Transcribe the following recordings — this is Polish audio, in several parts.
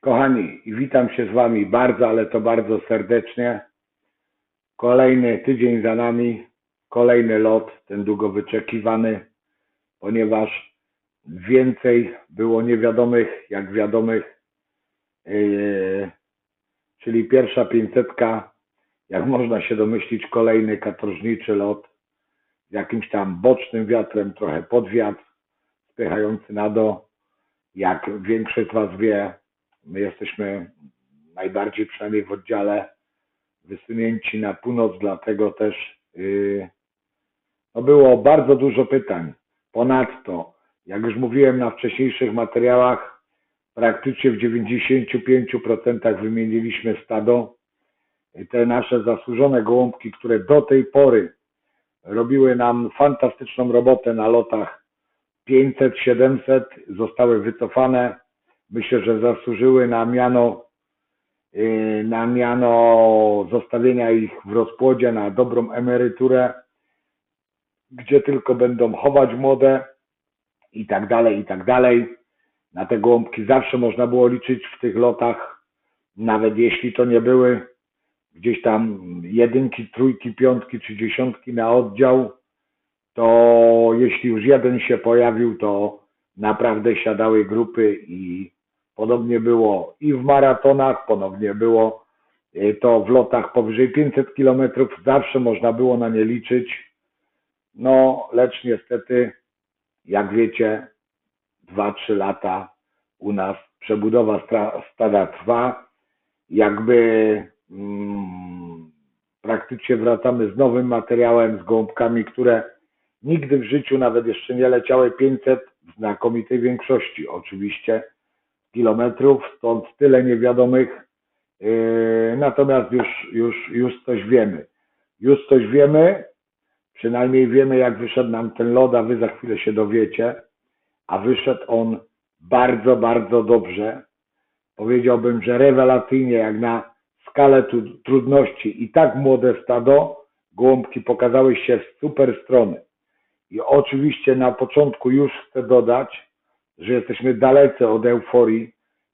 Kochani, witam się z Wami bardzo, ale to bardzo serdecznie. Kolejny tydzień za nami, kolejny lot, ten długo wyczekiwany, ponieważ więcej było niewiadomych jak wiadomych, yy, czyli pierwsza 500, jak można się domyślić, kolejny katorżniczy lot z jakimś tam bocznym wiatrem, trochę pod wiatr, spychający na dół. Jak większość z Was wie, My jesteśmy najbardziej, przynajmniej w oddziale, wysunięci na północ, dlatego też yy, no było bardzo dużo pytań. Ponadto, jak już mówiłem na wcześniejszych materiałach, praktycznie w 95% wymieniliśmy stado. Te nasze zasłużone gołąbki, które do tej pory robiły nam fantastyczną robotę na lotach 500, 700, zostały wycofane myślę, że zasłużyły na miano, yy, na miano zostawienia ich w rozpłodzie na dobrą emeryturę, gdzie tylko będą chować młode i tak dalej, i tak dalej. Na te gołąbki zawsze można było liczyć w tych lotach, nawet jeśli to nie były gdzieś tam jedynki, trójki, piątki czy dziesiątki na oddział, to jeśli już jeden się pojawił, to naprawdę siadały grupy i podobnie było i w maratonach, ponownie było y, to w lotach powyżej 500 km, zawsze można było na nie liczyć. No, lecz niestety, jak wiecie, 2-3 lata u nas przebudowa stada trwa. Jakby mm, praktycznie wracamy z nowym materiałem, z gołąbkami, które nigdy w życiu nawet jeszcze nie leciały 500 w znakomitej większości oczywiście kilometrów, stąd tyle niewiadomych. Yy, Natomiast już, już, już coś wiemy. Już coś wiemy, przynajmniej wiemy jak wyszedł nam ten lot, a wy za chwilę się dowiecie. A wyszedł on bardzo, bardzo dobrze. Powiedziałbym, że rewelacyjnie, jak na skalę tu- trudności i tak młode stado, gołąbki pokazały się z super strony. I oczywiście na początku już chcę dodać, że jesteśmy dalece od euforii,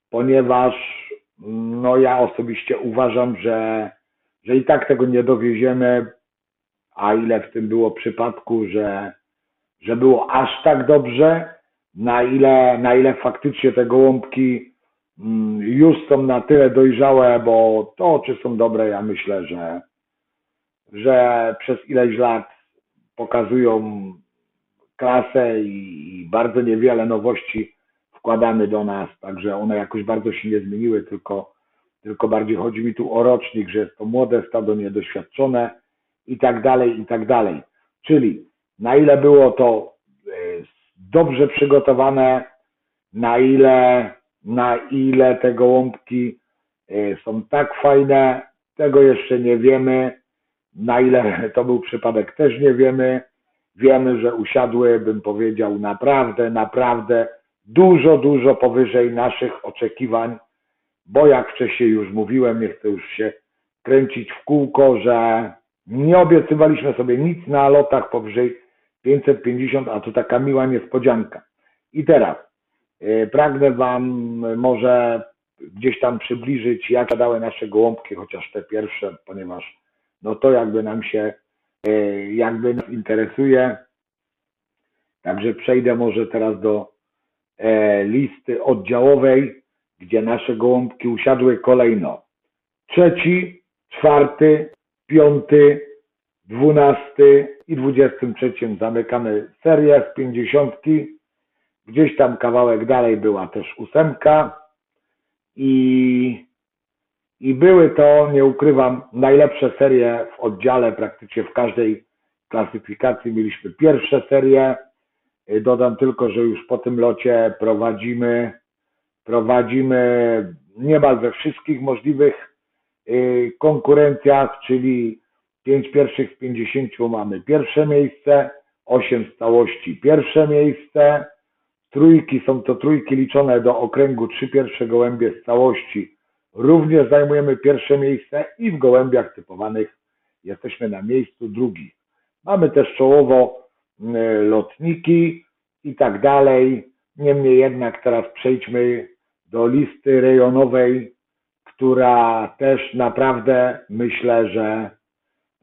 ponieważ no ja osobiście uważam, że, że i tak tego nie dowieziemy, a ile w tym było przypadku, że, że było aż tak dobrze, na ile, na ile faktycznie te gołąbki mm, już są na tyle dojrzałe, bo to czy są dobre, ja myślę, że, że przez ileś lat pokazują klasę i, i bardzo niewiele nowości wkładamy do nas, także one jakoś bardzo się nie zmieniły, tylko, tylko bardziej chodzi mi tu o rocznik, że jest to młode stado niedoświadczone i tak dalej, i tak dalej. Czyli na ile było to e, dobrze przygotowane, na ile, na ile te gołąbki e, są tak fajne, tego jeszcze nie wiemy. Na ile to był przypadek, też nie wiemy. Wiemy, że usiadły, bym powiedział, naprawdę, naprawdę dużo, dużo powyżej naszych oczekiwań, bo jak wcześniej już mówiłem, nie chcę już się kręcić w kółko, że nie obiecywaliśmy sobie nic na lotach powyżej 550, a tu taka miła niespodzianka. I teraz e, pragnę Wam może gdzieś tam przybliżyć, jak dały nasze gołąbki, chociaż te pierwsze, ponieważ no to jakby nam się, e, jakby nas interesuje. Także przejdę może teraz do e, listy oddziałowej, gdzie nasze gołąbki usiadły kolejno. Trzeci, czwarty, piąty, dwunasty i dwudziestym trzecim zamykamy serię z pięćdziesiątki. Gdzieś tam kawałek dalej była też ósemka i, i były to, nie ukrywam, najlepsze serie w oddziale, praktycznie w każdej klasyfikacji mieliśmy pierwsze serie. Y, Dodam tylko, że już po tym locie prowadzimy, prowadzimy niemal we wszystkich możliwych y, konkurencjach, czyli 5 pierwszych z 50 mamy pierwsze miejsce, 8 z całości pierwsze miejsce, trójki są to trójki liczone do okręgu, trzy pierwsze gołębie z całości również zajmujemy pierwsze miejsce i w gołębiach typowanych jesteśmy na miejscu drugim. Mamy też czołowo y, lotniki, i tak dalej. Niemniej jednak teraz przejdźmy do listy rejonowej, która też naprawdę myślę, że,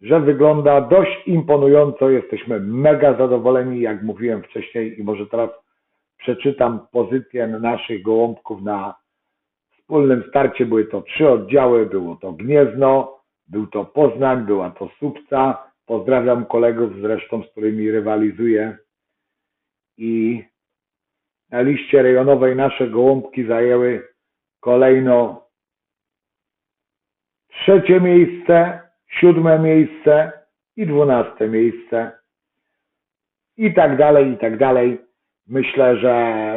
że wygląda dość imponująco. Jesteśmy mega zadowoleni, jak mówiłem wcześniej i może teraz przeczytam pozycję naszych gołąbków na wspólnym starcie. Były to trzy oddziały, było to Gniezno, był to Poznań, była to Słupca. Pozdrawiam kolegów zresztą, z którymi rywalizuję. I na liście rejonowej nasze gołąbki zajęły kolejno trzecie miejsce, siódme miejsce i dwunaste miejsce. I tak dalej, i tak dalej. Myślę, że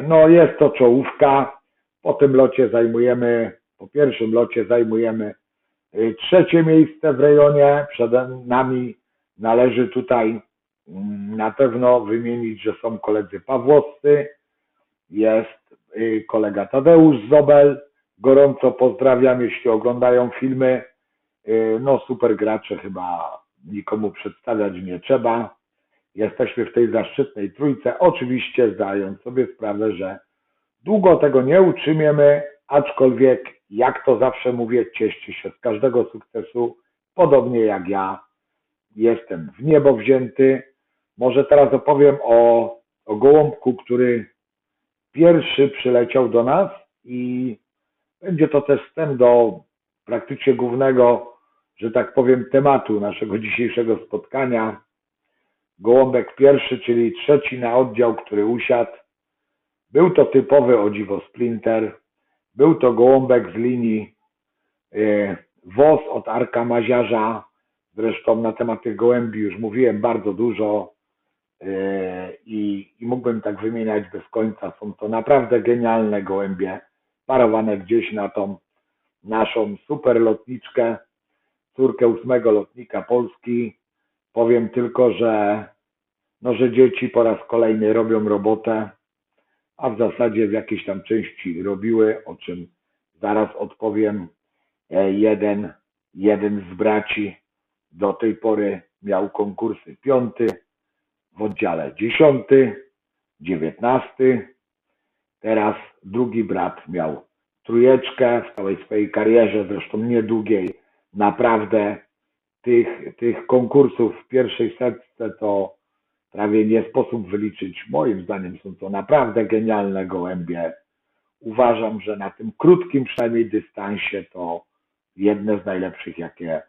no jest to czołówka. Po tym locie zajmujemy, po pierwszym locie zajmujemy y, trzecie miejsce w rejonie. Przed nami należy tutaj mm, na pewno wymienić, że są koledzy Pawłowscy, jest y, kolega Tadeusz Zobel. Gorąco pozdrawiam, jeśli oglądają filmy. Y, No super gracze chyba nikomu przedstawiać nie trzeba. Jesteśmy w tej zaszczytnej trójce, oczywiście zdając sobie sprawę, że długo tego nie utrzymiemy, aczkolwiek jak to zawsze mówię, cieszcie się z każdego sukcesu, podobnie jak ja jestem w niebo wzięty. Może teraz opowiem o, o gołąbku, który pierwszy przyleciał do nas i będzie to też wstęp do praktycznie głównego, że tak powiem, tematu naszego dzisiejszego spotkania. Gołąbek pierwszy, czyli trzeci na oddział, który usiadł. Był to typowy o splinter. Był to gołąbek z linii e, WOS od Arka Maziarza. Zresztą na temat tych gołębi już mówiłem bardzo dużo e, i, i mógłbym tak wymieniać bez końca. Są to naprawdę genialne gołębie, parowane gdzieś na tą naszą super lotniczkę, córkę ósmego lotnika Polski. Powiem tylko, że, no, że dzieci po raz kolejny robią robotę, a w zasadzie w jakiejś tam części robiły, o czym zaraz odpowiem. E, Jeden, jeden z braci do tej pory miał konkursy piąty, w oddziale dziesiąty, dziewiętnasty. Teraz drugi brat miał trójeczkę w całej swojej karierze, zresztą niedługiej. Naprawdę tych, tych konkursów w pierwszej setce to prawie nie sposób wyliczyć. Moim zdaniem są to naprawdę genialne gołębie. Uważam, że na tym krótkim przynajmniej dystansie to jedne z najlepszych, jakie,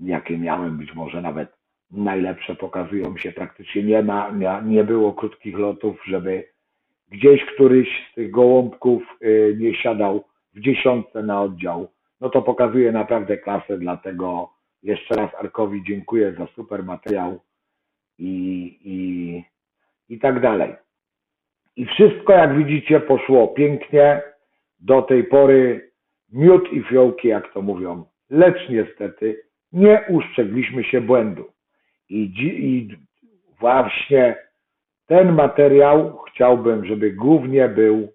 jakie miałem, być może nawet najlepsze pokazują się. Praktycznie nie ma, nie, nie było krótkich lotów, żeby gdzieś któryś z tych gołąbków y, nie siadał w dziesiątce na oddział. No to pokazuje naprawdę klasę, dlatego jeszcze raz Arkowi dziękuję za super materiał i, i, i tak dalej. I wszystko, jak widzicie, poszło pięknie. Do tej pory miód i fiołki, jak to mówią. Lecz niestety nie uszczegliśmy się błędu. I, i właśnie ten materiał chciałbym, żeby głównie był,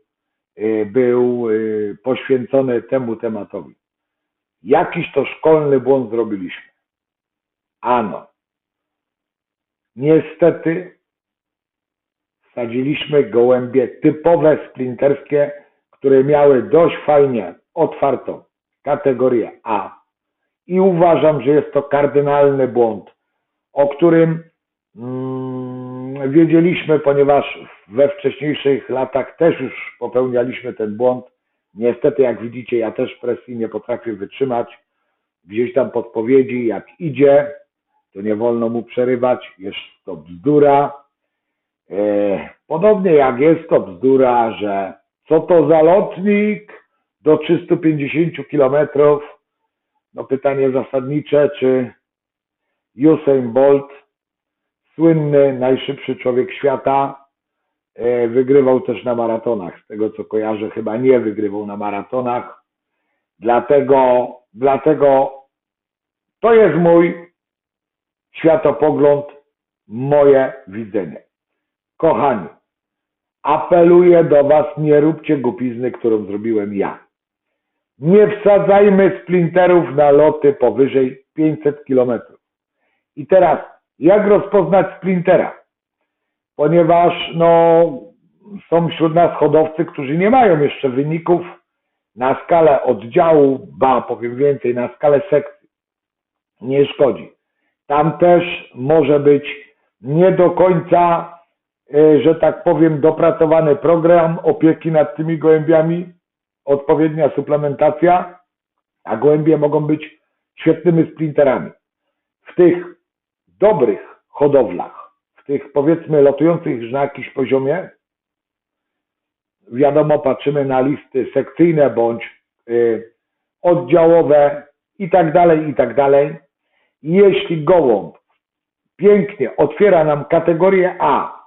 y, był y, poświęcony temu tematowi. Jakiś to szkolny błąd zrobiliśmy. Ano, niestety wsadziliśmy gołębie typowe splinterskie, które miały dość fajnie otwartą kategorię A. I uważam, że jest to kardynalny błąd, o którym mm, wiedzieliśmy, ponieważ we wcześniejszych latach też już popełnialiśmy ten błąd. Niestety, jak widzicie, ja też presji nie potrafię wytrzymać. Gdzieś tam podpowiedzi, jak idzie, to nie wolno mu przerywać, jest to bzdura. E, Podobnie jak jest to bzdura, że co to za lotnik do 350 km? No pytanie zasadnicze, czy Usain Bolt, słynny, najszybszy człowiek świata, e, wygrywał też na maratonach. Z tego co kojarzę, chyba nie wygrywał na maratonach. Dlatego, dlatego to jest mój światopogląd, moje widzenie. Kochani, apeluję do Was, nie róbcie głupizny, którą zrobiłem ja. Nie wsadzajmy splinterów na loty powyżej 500 km. I teraz, jak rozpoznać splintera? Ponieważ, no, są wśród nas hodowcy, którzy nie mają jeszcze wyników na skalę oddziału, ba, powiem więcej, na skalę sekcji. Nie szkodzi. Tam też może być nie do końca, e, że tak powiem, dopracowany program opieki nad tymi gołębiami, odpowiednia suplementacja, a gołębie mogą być świetnymi sprinterami. W tych dobrych hodowlach, w tych powiedzmy lotujących na jakimś poziomie, wiadomo, patrzymy na listy sekcyjne bądź y, oddziałowe i tak dalej, i tak dalej. Jeśli gołąb pięknie otwiera nam kategorię A,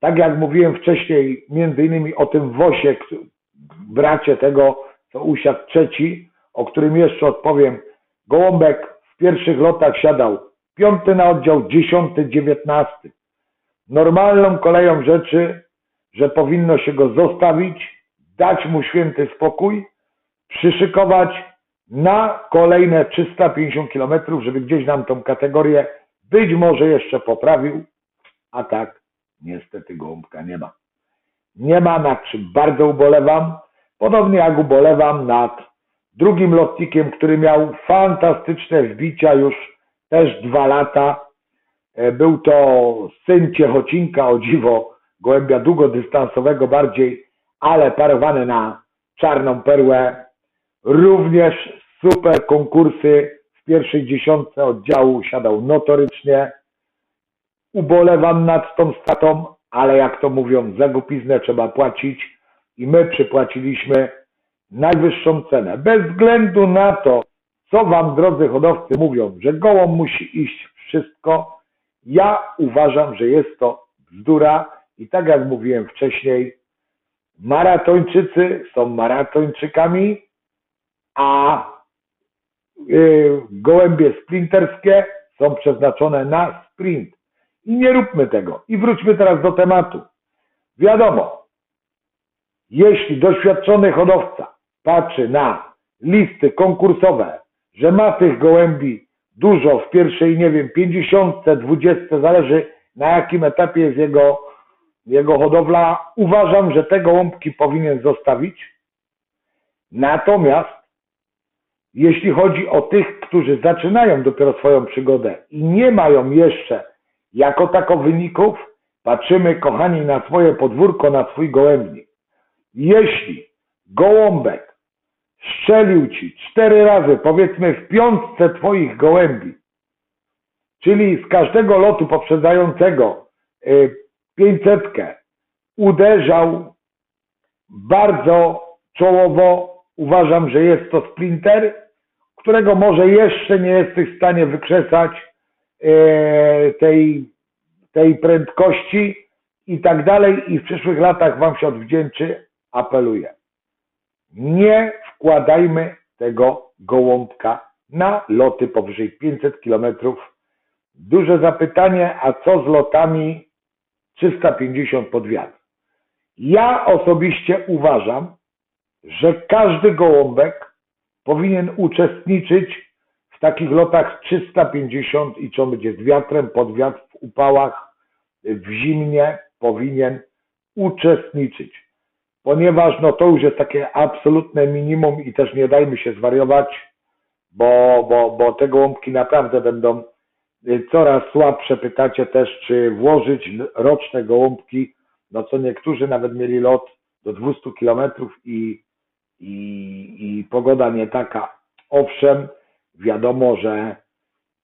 tak jak mówiłem wcześniej, między innymi o tym wosie, bracie tego, co usiadł trzeci, o którym jeszcze odpowiem, gołąbek w pierwszych lotach siadał piąty na oddział, dziesiąty, dziewiętnasty. Normalną koleją rzeczy, że powinno się go zostawić, dać mu święty spokój, przyszykować na kolejne 350 km, żeby gdzieś nam tą kategorię być może jeszcze poprawił, a tak niestety gołąbka nie ma. Nie ma, nad czym bardzo ubolewam, podobnie jak ubolewam nad drugim lotnikiem, który miał fantastyczne wbicia już też dwa lata. E, był to syn Ciechocinka, o dziwo, gołębia długodystansowego bardziej, ale parowany na czarną perłę. Również super konkursy w pierwszej dziesiątce oddziału siadał notorycznie. Ubolewam nad tą statą, ale jak to mówią, za głupiznę trzeba płacić i my przypłaciliśmy najwyższą cenę. Bez względu na to, co wam drodzy hodowcy mówią, że gołą musi iść wszystko, ja uważam, że jest to bzdura i tak jak mówiłem wcześniej, maratończycy są maratończykami, a yy, gołębie sprinterskie są przeznaczone na sprint. I nie róbmy tego. I wróćmy teraz do tematu. Wiadomo, jeśli doświadczony hodowca patrzy na listy konkursowe, że ma tych gołębi dużo w pierwszej, nie wiem, 50, 20, zależy na jakim etapie jest jego, jego hodowla, uważam, że te gołąbki powinien zostawić. Natomiast jeśli chodzi o tych, którzy zaczynają dopiero swoją przygodę i nie mają jeszcze jako tako wyników, patrzymy, kochani, na swoje podwórko, na swój gołębnik. Jeśli gołąbek strzelił ci cztery razy, powiedzmy w piątce twoich gołębi, czyli z każdego lotu poprzedzającego y, pięćsetkę uderzał bardzo czołowo, uważam, że jest to sprinter, którego może jeszcze nie jesteś w stanie wykrzesać y, tej, tej prędkości i tak dalej i w przyszłych latach Wam się odwdzięczy, apeluję. Nie wkładajmy tego gołąbka na loty powyżej 500 km. Duże zapytanie, a co z lotami 350 pod wiatr? Ja osobiście uważam, że każdy gołąbek powinien uczestniczyć w takich lotach 350 i co będzie z wiatrem, pod wiatr, w upałach, w zimnie powinien uczestniczyć ponieważ no to już jest takie absolutne minimum i też nie dajmy się zwariować, bo, bo, bo te gołąbki naprawdę będą y, coraz słabsze. Pytacie też, czy włożyć roczne gołąbki, no co niektórzy nawet mieli lot do 200 kilometrów i, i, i pogoda nie taka. Owszem, wiadomo, że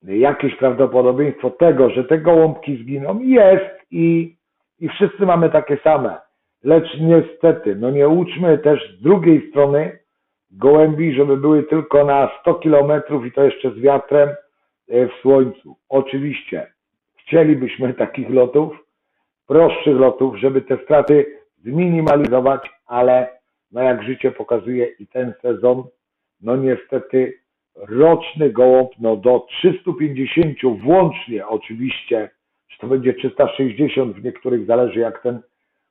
jakieś prawdopodobieństwo tego, że te gołąbki zginą jest i, i wszyscy mamy takie same Lecz niestety, no nie uczmy też z drugiej strony gołębi, żeby były tylko na 100 kilometrów i to jeszcze z wiatrem e, w słońcu. Oczywiście chcielibyśmy takich lotów, prostszych lotów, żeby te straty zminimalizować, ale no jak życie pokazuje i ten sezon, no niestety roczny gołąb no do 350 włącznie oczywiście, czy to będzie 360 w niektórych zależy jak ten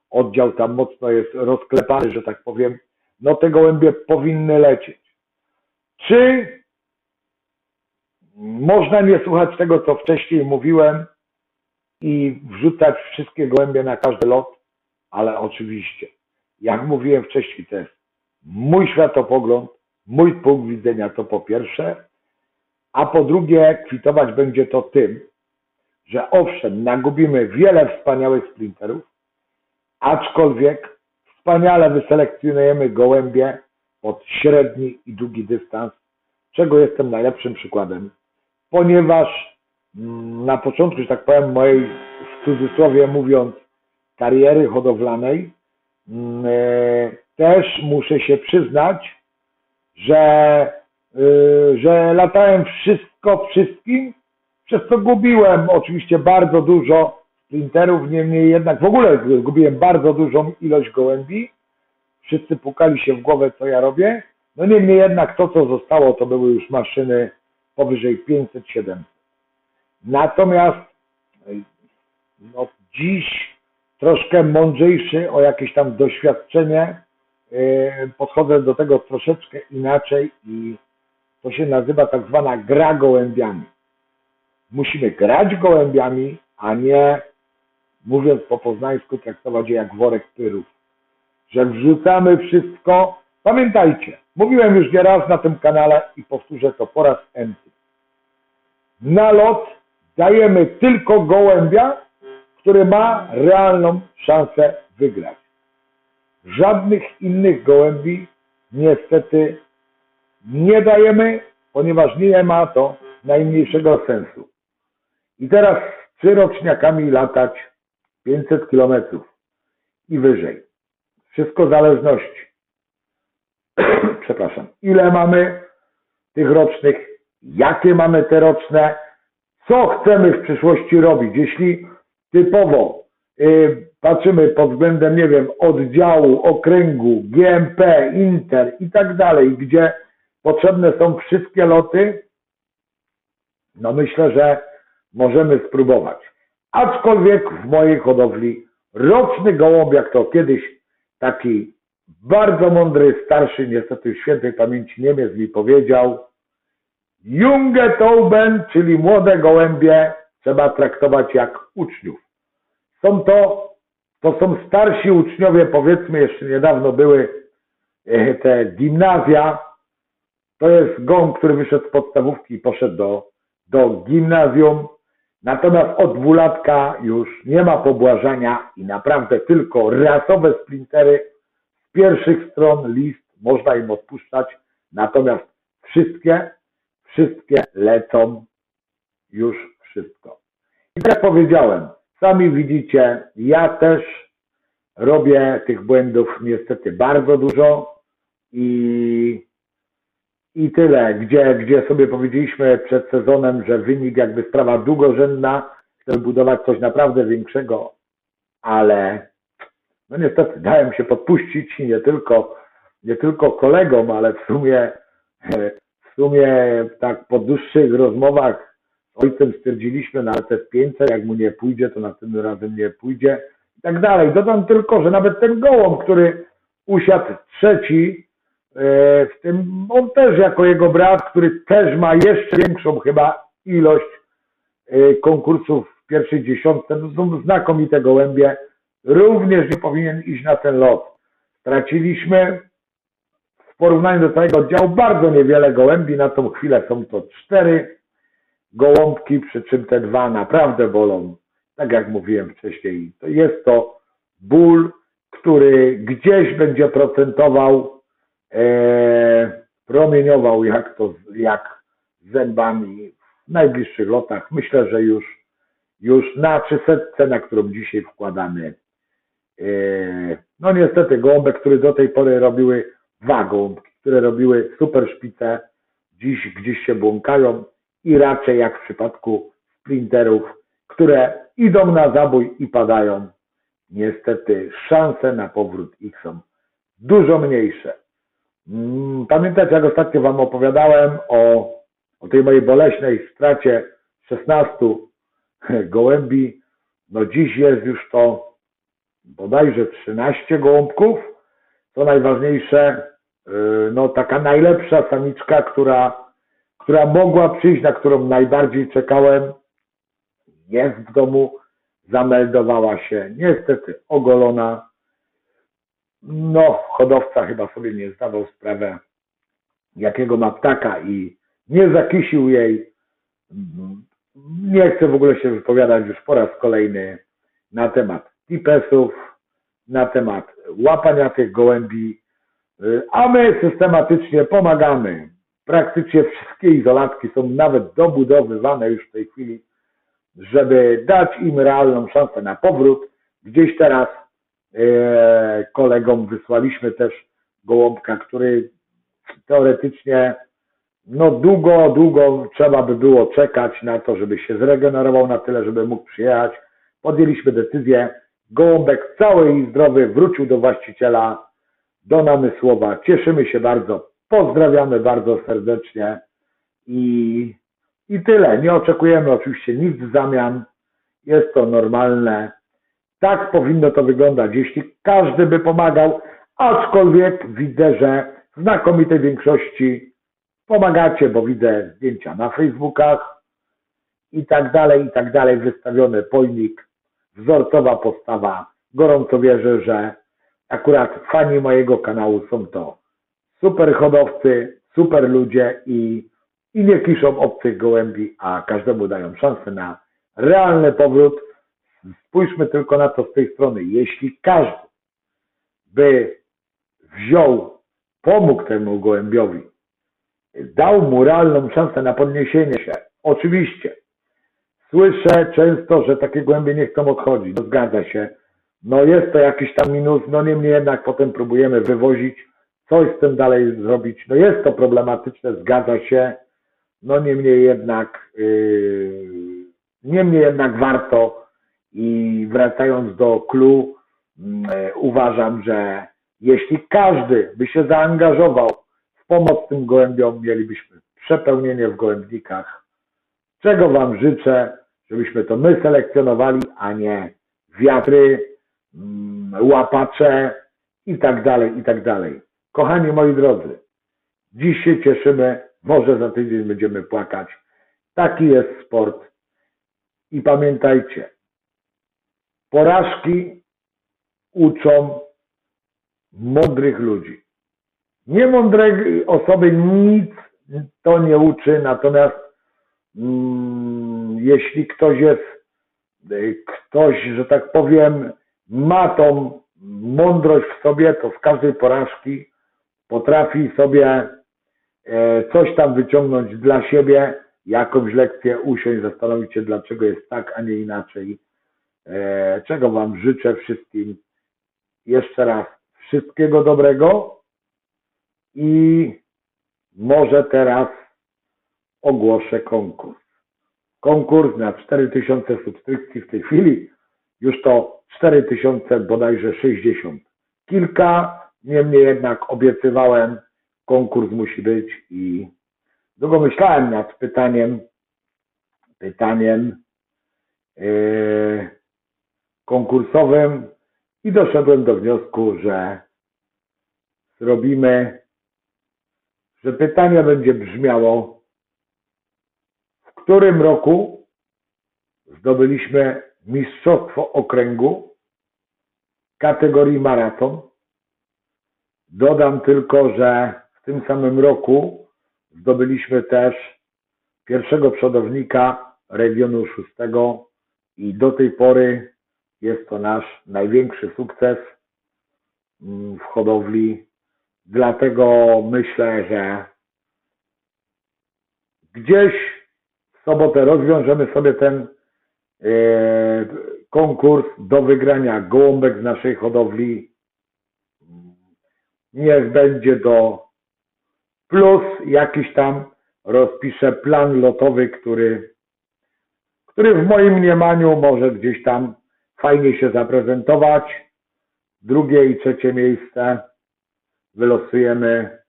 oddział tam mocno jest rozklepany, że tak powiem, no te gołębie powinny lecieć. Czy można nie słuchać tego, co wcześniej mówiłem i wrzucać wszystkie gołębie na każdy lot? ale oczywiście, jak mówiłem wcześniej, to jest mój światopogląd, mój punkt widzenia to po pierwsze, a po drugie kwitować będzie to tym, że owszem, nagubimy wiele wspaniałych sprinterów, aczkolwiek wspaniale wyselekcjonujemy gołębie pod średni i długi dystans, czego jestem najlepszym przykładem, ponieważ mm, na początku, że tak powiem, mojej, w cudzysłowie mówiąc, kariery hodowlanej, też muszę się przyznać, że, y, że latałem wszystko wszystkim, przez co gubiłem oczywiście bardzo dużo sprinterów, niemniej jednak w ogóle gubiłem bardzo dużą ilość gołębi. Wszyscy pukali się w głowę, co ja robię. No niemniej jednak to, co zostało, to były już maszyny powyżej 500-700. Natomiast no, dziś troszkę mądrzejszy o jakieś tam doświadczenie y, podchodzę do tego troszeczkę inaczej i to się nazywa tak zwana gra gołębiami. Musimy grać gołębiami, a nie mówiąc po poznańsku traktować je jak worek pyrów. Że wrzucamy wszystko. Pamiętajcie, mówiłem już nieraz na tym kanale i powtórzę to po raz enty. Na lot dajemy tylko gołębia, który ma realną szansę wygrać. Żadnych innych gołębi niestety nie dajemy, ponieważ nie ma to najmniejszego sensu. I teraz z trzyroczniakami latać 500 km i wyżej. Wszystko zależności. Przepraszam. Ile mamy tych rocznych? Jakie mamy te roczne? Co chcemy w przyszłości robić? Jeśli typowo y, patrzymy pod względem, nie wiem, oddziału, okręgu, GMP, Inter i tak dalej, gdzie potrzebne są wszystkie loty, no myślę, że możemy spróbować. Aczkolwiek w mojej hodowli roczny gołąb, jak to kiedyś taki bardzo mądry, starszy, niestety w świętej pamięci Niemiec mi powiedział, Junge Tauben, czyli młode gołębie, trzeba traktować jak uczniów. Są to, to są starsi uczniowie, powiedzmy, jeszcze niedawno były e, te gimnazja. To jest gołąb, który wyszedł z podstawówki i poszedł do, do gimnazjum. Natomiast od dwulatka już nie ma pobłażania i naprawdę tylko rasowe sprintery z pierwszych stron list można im odpuszczać. Natomiast wszystkie, wszystkie lecą już wszystko. I tak jak powiedziałem, sami widzicie, ja też robię tych błędów niestety bardzo dużo i, i tyle. Gdzie, gdzie sobie powiedzieliśmy przed sezonem, że wynik jakby sprawa długorzędna, chcę budować coś naprawdę większego, ale no niestety dałem się podpuścić nie tylko, nie tylko kolegom, ale w sumie, w sumie tak po dłuższych rozmowach ojcem stwierdziliśmy, no ale te 500, jak mu nie pójdzie, to następnym razem nie pójdzie i tak dalej. Dodam tylko, że nawet ten gołąb, który usiadł trzeci, e, w tym on też jako jego brat, który też ma jeszcze większą chyba ilość e, konkursów w pierwszej dziesiątce, to są znakomite gołębie, również nie powinien iść na ten lot. Straciliśmy w porównaniu do całego oddziału bardzo niewiele gołębi, na tą chwilę są to cztery gołąbki, przy czym te dwa naprawdę bolą. Tak jak mówiłem wcześniej, to jest to ból, który gdzieś będzie procentował, e, promieniował jak to, jak zębami w najbliższych lotach. Myślę, że już, już na 300, na którą dzisiaj wkładamy. E, no niestety gołąbek, który do tej pory robiły dwa gołąbki, które robiły super szpice, dziś gdzieś się błąkają i raczej jak w przypadku sprinterów, które idą na zabój i padają, niestety szanse na powrót ich są dużo mniejsze. Mm, Pamiętacie, jak ostatnio Wam opowiadałem o, o tej mojej boleśnej stracie 16 gołębi. No dziś jest już to bodajże 13 gołąbków. Co najważniejsze, yy, no taka najlepsza samiczka, która, która mogła przyjść, na którą najbardziej czekałem, jest w domu, zameldowała się niestety ogolona. no, hodowca chyba sobie nie zdawał sprawę, jakiego ma ptaka i nie zakisił jej. Nie chcę w ogóle się wypowiadać już po raz kolejny na temat tipesów, na temat łapania tych gołębi, y, a my systematycznie pomagamy. Praktycznie wszystkie izolatki są nawet dobudowywane już w tej chwili, żeby dać im realną szansę na powrót. Gdzieś teraz e, kolegom wysłaliśmy też gołąbka, który teoretycznie no długo, długo trzeba by było czekać na to, żeby się zregenerował na tyle, żeby mógł przyjechać. Podjęliśmy decyzję. Gołąbek cały i zdrowy wrócił do właściciela do Namysłowa. Cieszymy się bardzo. Pozdrawiamy bardzo serdecznie i, i tyle. Nie oczekujemy oczywiście nic w zamian. Jest to normalne. Tak powinno to wyglądać, jeśli każdy by pomagał, aczkolwiek widzę, że w znakomitej większości pomagacie, bo widzę zdjęcia na Facebookach i tak dalej, i tak dalej, wystawiony pojmik, wzorcowa postawa. Gorąco wierzę, że akurat fani mojego kanału są to super hodowcy, super ludzie i, i nie kiszą obcych gołębi, a każdemu dają szansę na realny powrót. Spójrzmy tylko na to z tej strony. Jeśli każdy by wziął, pomógł temu gołębiowi, dał mu realną szansę na podniesienie się, oczywiście, słyszę często, że takie gołębie nie chcą odchodzić. No zgadza się. No jest to jakiś tam minus, no niemniej jednak potem próbujemy wywozić, coś z tym dalej zrobić. No jest to problematyczne, zgadza się. No niemniej jednak, yy, niemniej jednak warto i wracając do clue, yy, uważam, że jeśli każdy by się zaangażował w pomoc tym gołębiom, mielibyśmy przepełnienie w gołębnikach. Czego Wam życzę, żebyśmy to my selekcjonowali, a nie wiatry, mm, łapacze i tak dalej, i tak dalej. Kochani moi drodzy, dziś się cieszymy, może za tydzień będziemy płakać. Taki jest sport. I pamiętajcie, porażki uczą mądrych ludzi. Niemądrej osoby nic to nie uczy, natomiast mm, jeśli ktoś jest, ktoś, że tak powiem, ma tą mądrość w sobie, to z każdej porażki potrafi sobie e, coś tam wyciągnąć dla siebie, jakąś lekcję usiąść, zastanowić się, dlaczego jest tak, a nie inaczej. E, Czego Wam życzę wszystkim. Jeszcze raz wszystkiego dobrego i może teraz ogłoszę konkurs. Konkurs na 4000 subskrypcji w tej chwili, już to 4000 bodajże 60. Kilka, niemniej jednak obiecywałem, konkurs musi być i długo myślałem nad pytaniem, pytaniem yy, konkursowym i doszedłem do wniosku, że zrobimy, że pytanie będzie brzmiało, w którym roku zdobyliśmy mistrzostwo okręgu kategorii maraton. Dodam tylko, że w tym samym roku zdobyliśmy też pierwszego przodownika regionu szóstego i do tej pory jest to nasz największy sukces mm, w hodowli. Dlatego myślę, że gdzieś w sobotę rozwiążemy sobie ten e, konkurs do wygrania gołąbek z naszej hodowli. Niech będzie do plus jakiś tam rozpiszę plan lotowy, który, który w moim mniemaniu może gdzieś tam fajnie się zaprezentować. Drugie i trzecie miejsce wylosujemy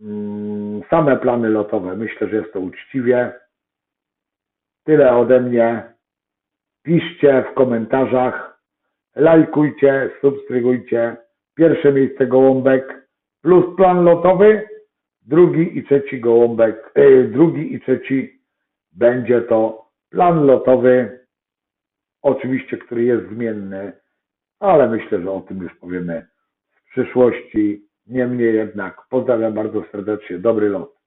mm, same plany lotowe. Myślę, że jest to uczciwie. Tyle ode mnie. Piszcie w komentarzach, lajkujcie, subskrybujcie. Pierwsze miejsce gołąbek plus plan lotowy. Drugi i trzeci gołąbek, e, drugi i trzeci będzie to plan lotowy oczywiście, który jest zmienny, ale myślę, że o tym już powiemy przyszłości. Niemniej jednak pozdrawiam bardzo serdecznie. Dobry lot.